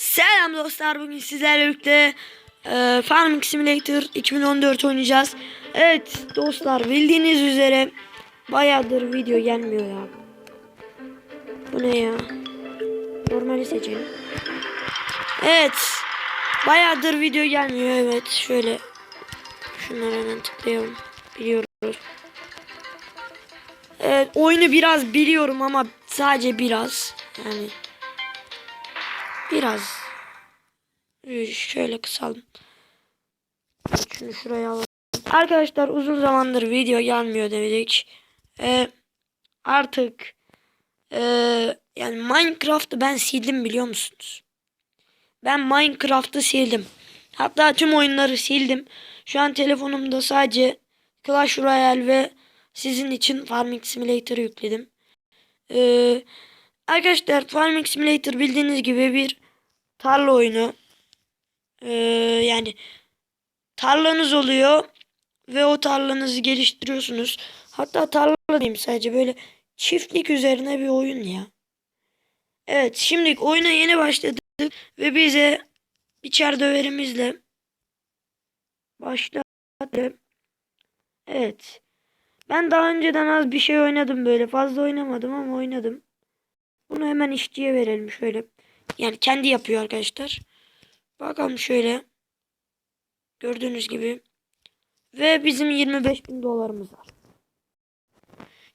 Selam dostlar bugün sizlerle birlikte e, Farming Simulator 2014 oynayacağız. Evet dostlar bildiğiniz üzere bayağıdır video gelmiyor ya. Bu ne ya? Normali seçelim. Evet. Bayağıdır video gelmiyor evet şöyle. Şunları hemen tıklayalım. Biliyoruz. Evet oyunu biraz biliyorum ama sadece biraz. Yani Biraz. Ee, Şöyle kısalım. Şunu şuraya alalım. Arkadaşlar uzun zamandır video gelmiyor dedik. Ee, artık ee, yani Minecraft'ı ben sildim biliyor musunuz? Ben Minecraft'ı sildim. Hatta tüm oyunları sildim. Şu an telefonumda sadece Clash Royale ve sizin için Farming Simulator'ı yükledim. Ee, arkadaşlar Farming Simulator bildiğiniz gibi bir tarla oyunu. Ee, yani tarlanız oluyor ve o tarlanızı geliştiriyorsunuz. Hatta tarla diyeyim sadece böyle çiftlik üzerine bir oyun ya. Evet şimdi oyuna yeni başladık ve bize biçer döverimizle başladı. Evet. Ben daha önceden az bir şey oynadım böyle. Fazla oynamadım ama oynadım. Bunu hemen işçiye verelim şöyle. Yani kendi yapıyor arkadaşlar. Bakalım şöyle. Gördüğünüz gibi. Ve bizim 25 bin dolarımız var.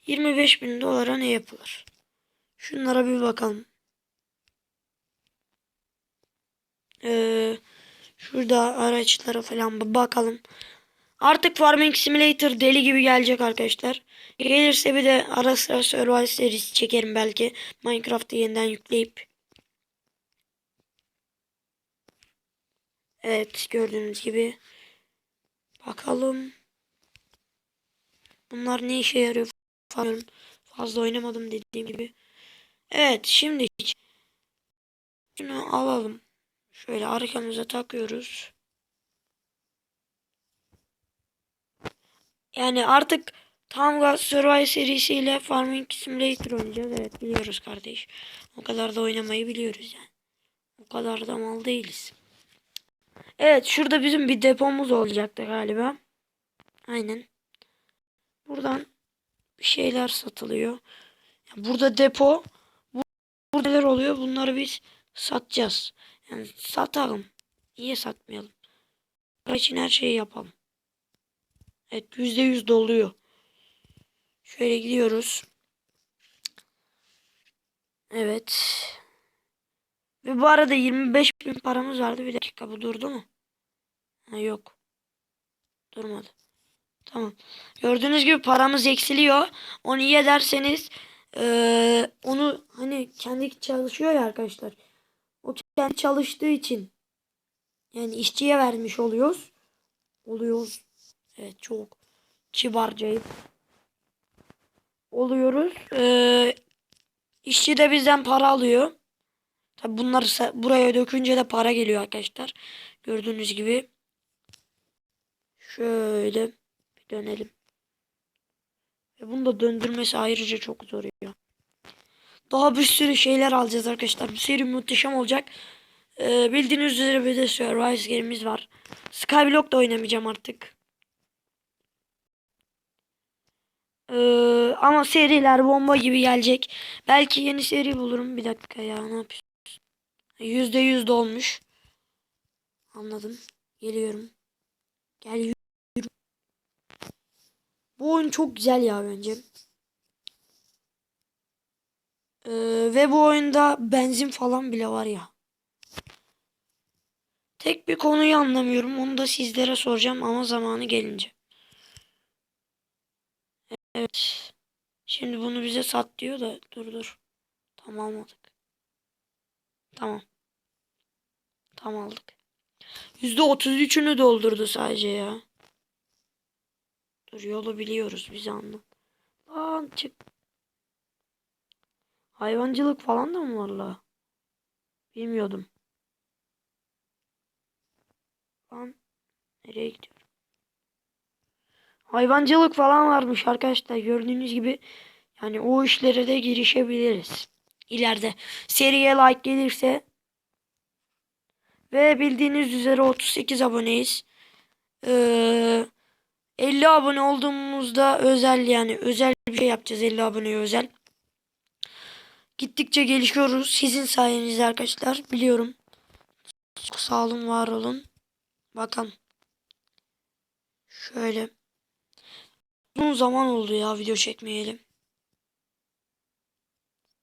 25 bin dolara ne yapılır? Şunlara bir bakalım. Ee, şurada araçlara falan bakalım. Artık Farming Simulator deli gibi gelecek arkadaşlar. Gelirse bir de ara sıra Survival serisi çekerim belki. Minecraft'ı yeniden yükleyip. Evet gördüğünüz gibi. Bakalım. Bunlar ne işe yarıyor. Fazla oynamadım dediğim gibi. Evet şimdi şunu alalım. Şöyle arkamıza takıyoruz. Yani artık Tamga Survival serisiyle Farming Simulator oynayacağız. Evet biliyoruz kardeş. O kadar da oynamayı biliyoruz yani. O kadar da mal değiliz. Evet şurada bizim bir depomuz olacaktı galiba. Aynen. Buradan bir şeyler satılıyor. Burada depo. Bu, burada neler oluyor? Bunları biz satacağız. Yani satalım. Niye satmayalım? Para için her şeyi yapalım. Evet yüzde yüz doluyor. Şöyle gidiyoruz. Evet. Ve bu arada 25 bin paramız vardı. Bir dakika bu durdu mu? Ha, yok. Durmadı. Tamam. Gördüğünüz gibi paramız eksiliyor. Onu iyi ederseniz eee, onu hani kendi çalışıyor ya arkadaşlar. O kendi çalıştığı için yani işçiye vermiş oluyoruz. Oluyoruz. Evet çok kibarcayıp oluyoruz. Ee, işçi de bizden para alıyor. Tabi bunları buraya dökünce de para geliyor arkadaşlar. Gördüğünüz gibi. Şöyle bir dönelim. Ve bunu da döndürmesi ayrıca çok zor ya. Daha bir sürü şeyler alacağız arkadaşlar. Bu seri muhteşem olacak. Ee, bildiğiniz üzere bir de Survival serimiz var. Skyblock da oynamayacağım artık. Ee, ama seriler bomba gibi gelecek. Belki yeni seri bulurum. Bir dakika ya ne yapıyorsun? Yüzde yüz dolmuş. Anladım. Geliyorum. Gel yürü. Bu oyun çok güzel ya bence. Ee, ve bu oyunda benzin falan bile var ya. Tek bir konuyu anlamıyorum. Onu da sizlere soracağım ama zamanı gelince. Evet. Şimdi bunu bize sat diyor da dur dur. Tam almadık. Tamam. Tam aldık. %33'ünü doldurdu sadece ya. Dur yolu biliyoruz biz anla. Lan çık. Hayvancılık falan da mı var? Bilmiyordum. Lan nereye gidiyor? Hayvancılık falan varmış arkadaşlar. Gördüğünüz gibi yani o işlere de girişebiliriz. İleride seriye like gelirse Ve bildiğiniz üzere 38 aboneyiz. Ee, 50 abone olduğumuzda özel yani özel bir şey yapacağız 50 aboneye özel. Gittikçe gelişiyoruz. Sizin sayenizde arkadaşlar. Biliyorum. Sağ olun var olun. Bakalım. Şöyle. Uzun zaman oldu ya video çekmeyelim.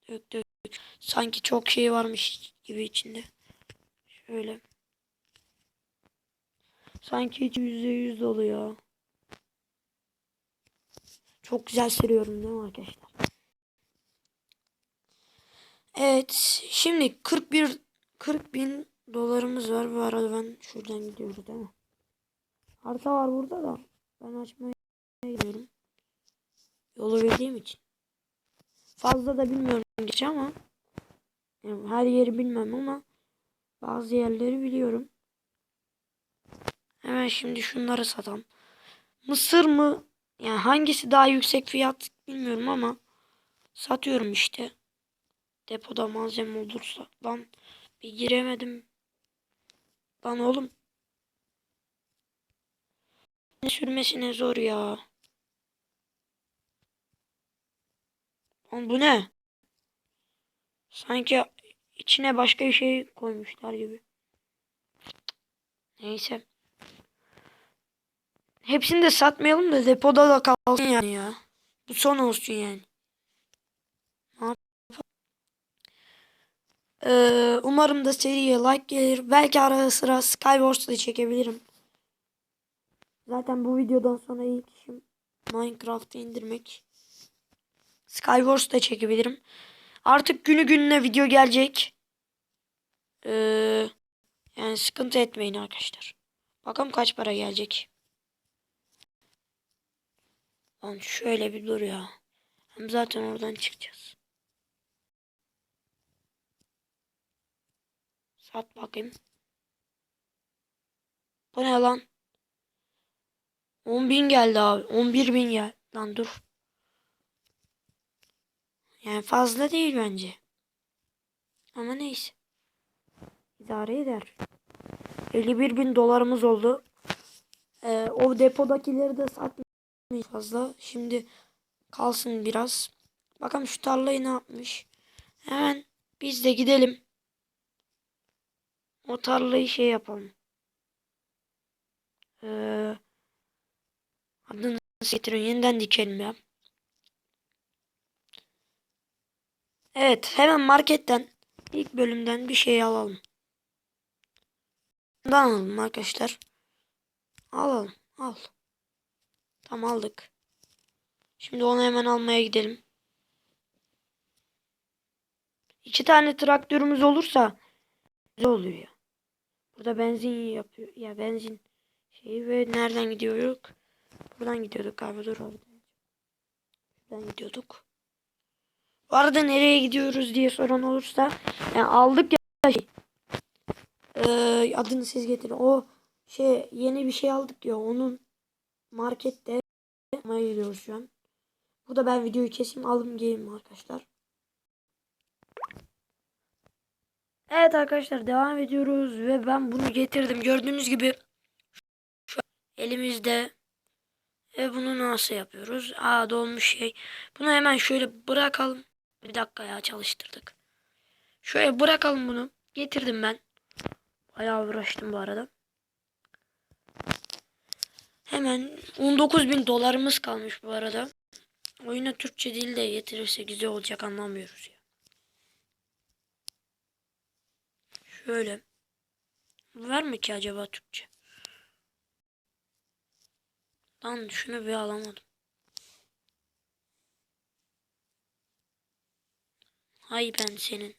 Dök dök. Sanki çok şey varmış gibi içinde. Şöyle. Sanki hiç yüzde yüz dolu ya. Çok güzel sürüyorum değil mi arkadaşlar? Evet. Şimdi 41 40 bin dolarımız var. Bu arada ben şuradan gidiyoruz değil mi? Harita var burada da. Ben açmaya gidiyorum. Yolu bildiğim için. Fazla da bilmiyorum geç ama. Yani her yeri bilmem ama bazı yerleri biliyorum. Hemen şimdi şunları satalım. Mısır mı? Yani hangisi daha yüksek fiyat bilmiyorum ama satıyorum işte. Depoda malzeme olursa. Lan bir giremedim. Lan oğlum. Ne sürmesine zor ya. Lan bu ne? Sanki içine başka bir şey koymuşlar gibi. Neyse. Hepsini de satmayalım da depoda da kalsın yani ya. Bu son olsun yani. Ee, umarım da seriye like gelir. Belki ara sıra Skywars da çekebilirim. Zaten bu videodan sonra ilk işim Minecraft'ı indirmek. Skywars da çekebilirim. Artık günü gününe video gelecek. Ee, yani sıkıntı etmeyin arkadaşlar. Bakalım kaç para gelecek. Lan şöyle bir dur ya. Hem zaten oradan çıkacağız. Sat bakayım. Bu ne lan? 10 bin geldi abi. 11 bin gel. Lan dur. Yani fazla değil bence. Ama neyse. İdare eder. 51 bin dolarımız oldu. Ee, o depodakileri de satmayız fazla. Şimdi kalsın biraz. Bakalım şu tarlayı ne yapmış. Hemen biz de gidelim. O tarlayı şey yapalım. Ee, adını getirin yeniden dikelim ya. Evet hemen marketten ilk bölümden bir şey alalım. Bundan alalım arkadaşlar. Alalım al. Tam aldık. Şimdi onu hemen almaya gidelim. İki tane traktörümüz olursa güzel oluyor ya. Burada benzin yapıyor. Ya benzin şeyi ve nereden gidiyorduk? Buradan gidiyorduk galiba dur orada. Buradan gidiyorduk. Bu arada nereye gidiyoruz diye soran olursa yani aldık ya şey. Ee, adını siz getirin. O şey yeni bir şey aldık ya onun markette yapmaya gidiyoruz şu an. Burada ben videoyu keseyim alım geleyim arkadaşlar. Evet arkadaşlar devam ediyoruz ve ben bunu getirdim. Gördüğünüz gibi şu elimizde ve bunu nasıl yapıyoruz? Aa dolmuş şey. Bunu hemen şöyle bırakalım. Bir dakika ya çalıştırdık. Şöyle bırakalım bunu. Getirdim ben. Bayağı uğraştım bu arada. Hemen 19 bin dolarımız kalmış bu arada. Oyuna Türkçe dil de getirirse güzel olacak anlamıyoruz ya. Şöyle. Var mı ki acaba Türkçe? Lan şunu bir alamadım. Hay ben senin.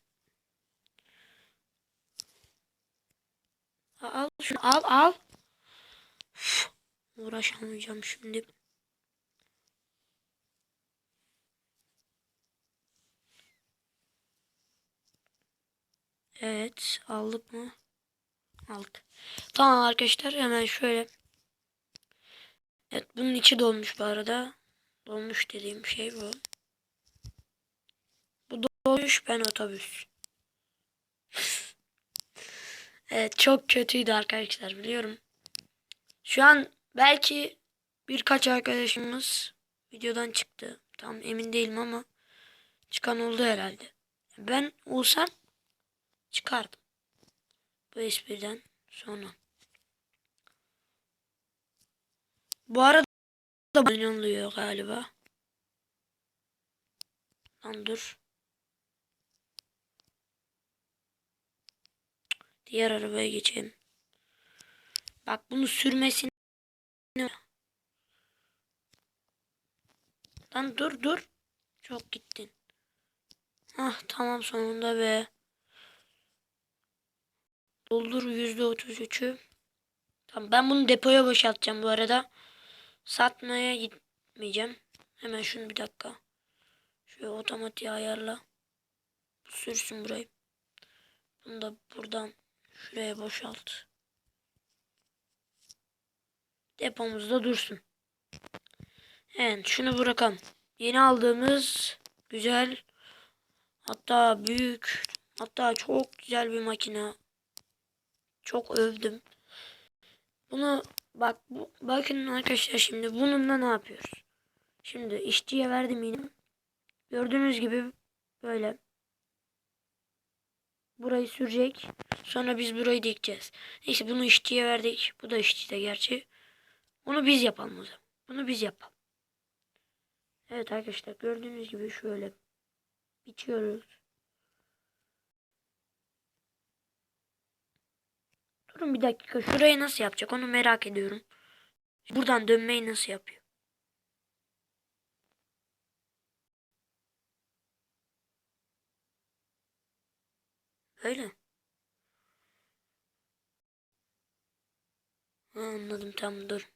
Al şunu al al. Üf, uğraşamayacağım şimdi. Evet aldık mı? Aldık. Tamam arkadaşlar hemen şöyle. Evet bunun içi dolmuş bu arada. Dolmuş dediğim şey bu. Dolmuş ben otobüs. Evet çok kötüydü arkadaşlar biliyorum. Şu an belki birkaç arkadaşımız videodan çıktı. Tam emin değilim ama çıkan oldu herhalde. Ben olsam çıkardım. Bu espriden sonra. Bu arada da oynanılıyor galiba. Lan dur. Diğer arabaya geçelim. Bak bunu sürmesini Lan dur dur. Çok gittin. Ah tamam sonunda be. Doldur yüzde otuz üçü. Tamam ben bunu depoya boşaltacağım bu arada. Satmaya gitmeyeceğim. Hemen şunu bir dakika. Şöyle otomatiğe ayarla. Sürsün burayı. Bunu da buradan şuraya boşalt. Depomuzda dursun. Evet şunu bırakalım. Yeni aldığımız güzel hatta büyük hatta çok güzel bir makine. Çok övdüm. Bunu bak bu, bakın arkadaşlar şimdi bununla ne yapıyoruz? Şimdi işçiye verdim yine. Gördüğünüz gibi böyle burayı sürecek. Sonra biz burayı dikeceğiz. Neyse bunu işçiye verdik. Bu da işçide gerçi. Onu biz yapalım o zaman. Bunu biz yapalım. Evet arkadaşlar gördüğünüz gibi şöyle biçiyoruz. Durun bir dakika şurayı nasıl yapacak onu merak ediyorum. Buradan dönmeyi nasıl yapıyor? Öyle. Ha, anladım tamam dur.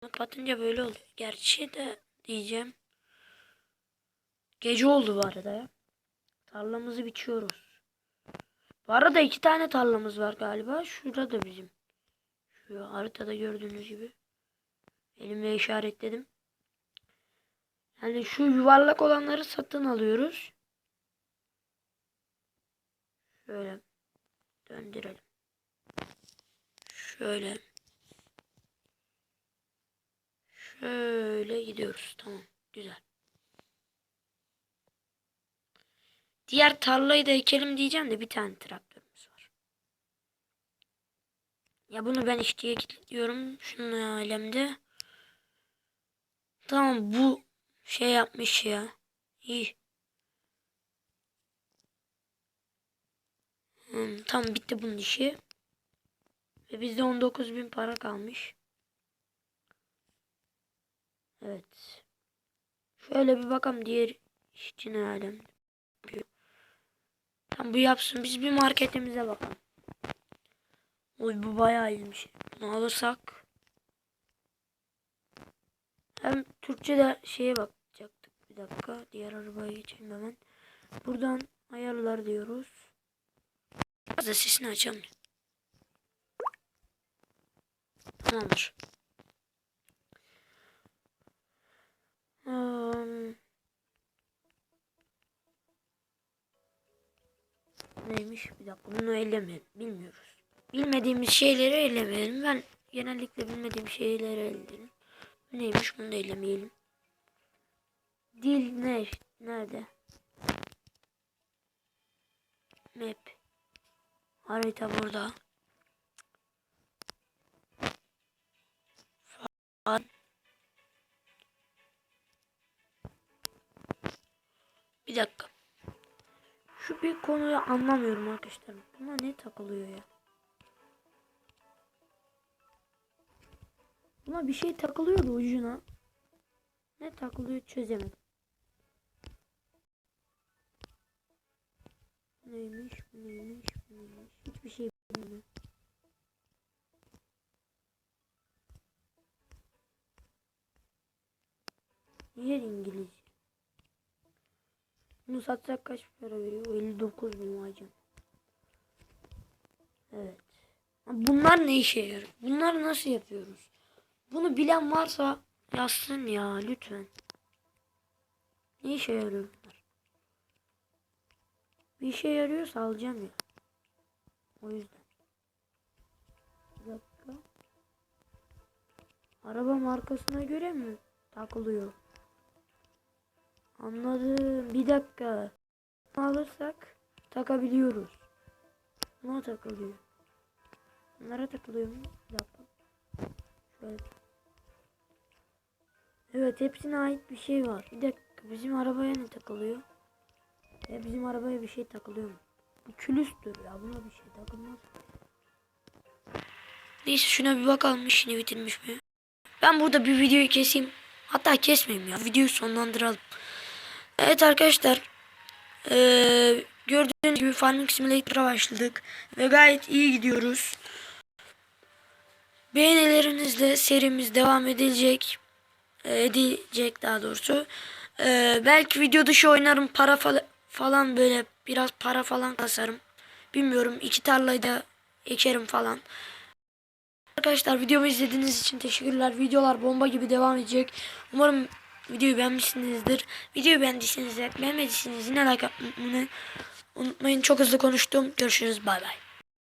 Kapatınca böyle oluyor. Gerçi de diyeceğim. Gece oldu bu arada. Tarlamızı biçiyoruz. Bu arada iki tane tarlamız var galiba. Şurada da bizim. Şu haritada gördüğünüz gibi. Elimle işaretledim. Yani şu yuvarlak olanları satın alıyoruz. Şöyle döndürelim. Şöyle. Şöyle gidiyoruz. Tamam. Güzel. Diğer tarlayı da ekelim diyeceğim de bir tane traktörümüz var. Ya bunu ben işçiye kilitliyorum. Şunun alemde. Tamam bu şey yapmış ya. İyi. Hmm, tamam bitti bunun işi. Ve bizde 19 bin para kalmış. Evet. Şöyle bir bakalım diğer işçi ne alem. Tam bu yapsın. Biz bir marketimize bakalım. Oy bu bayağı iyiymiş. Bunu alırsak hem Türkçe de şeye bakacaktık. Bir dakika. Diğer arabaya geçelim hemen. Buradan ayarlar diyoruz. Da sesini açalım. Tamamdır. Hmm. Neymiş? Bir dakika bunu ellemeyelim. Bilmiyoruz. Bilmediğimiz şeyleri ellemeyelim. Ben genellikle bilmediğim şeyleri ellerim. Neymiş bunu da ellemeyelim. Dil ne? Nerede? Map. Harita burada. Bir dakika. Şu bir konuyu anlamıyorum arkadaşlar. Buna ne takılıyor ya? Buna bir şey takılıyordu ucuna. Ne takılıyor çözemedim. Neymiş, bu neymiş. Hiçbir şey bilmiyorum. Niye İngilizce? Bunu satsak kaç para veriyor? 59 bin vay Evet. Bunlar ne işe yarıyor? Bunları nasıl yapıyoruz? Bunu bilen varsa yazsın ya lütfen. Ne işe yarıyor bunlar? Bir işe yarıyorsa alacağım ya. O yüzden. Bir dakika. Araba markasına göre mi takılıyor? Anladım. Bir dakika. Alırsak takabiliyoruz. Buna takılıyor. Bunlara takılıyor mu? Bir dakika. Şöyle. Evet hepsine ait bir şey var. Bir dakika bizim arabaya ne takılıyor? Ya bizim arabaya bir şey takılıyor mu? Bu külüstür ya buna bir şey takılmaz. Neyse şuna bir bakalım işini bitirmiş mi? Ben burada bir videoyu keseyim. Hatta kesmeyeyim ya. Videoyu sonlandıralım. Evet arkadaşlar. Ee, gördüğünüz gibi Farming Simulator'a başladık. Ve gayet iyi gidiyoruz. Beğenilerinizle serimiz devam edilecek. Edecek daha doğrusu. Ee, belki video dışı oynarım. Para fal- falan böyle biraz para falan kasarım. Bilmiyorum. iki tarlayı da ekerim falan. Arkadaşlar videomu izlediğiniz için teşekkürler. Videolar bomba gibi devam edecek. Umarım videoyu beğenmişsinizdir. Videoyu beğendiyseniz beğenmediyseniz yine like atmayı unutmayın. Çok hızlı konuştum. Görüşürüz. Bay bay.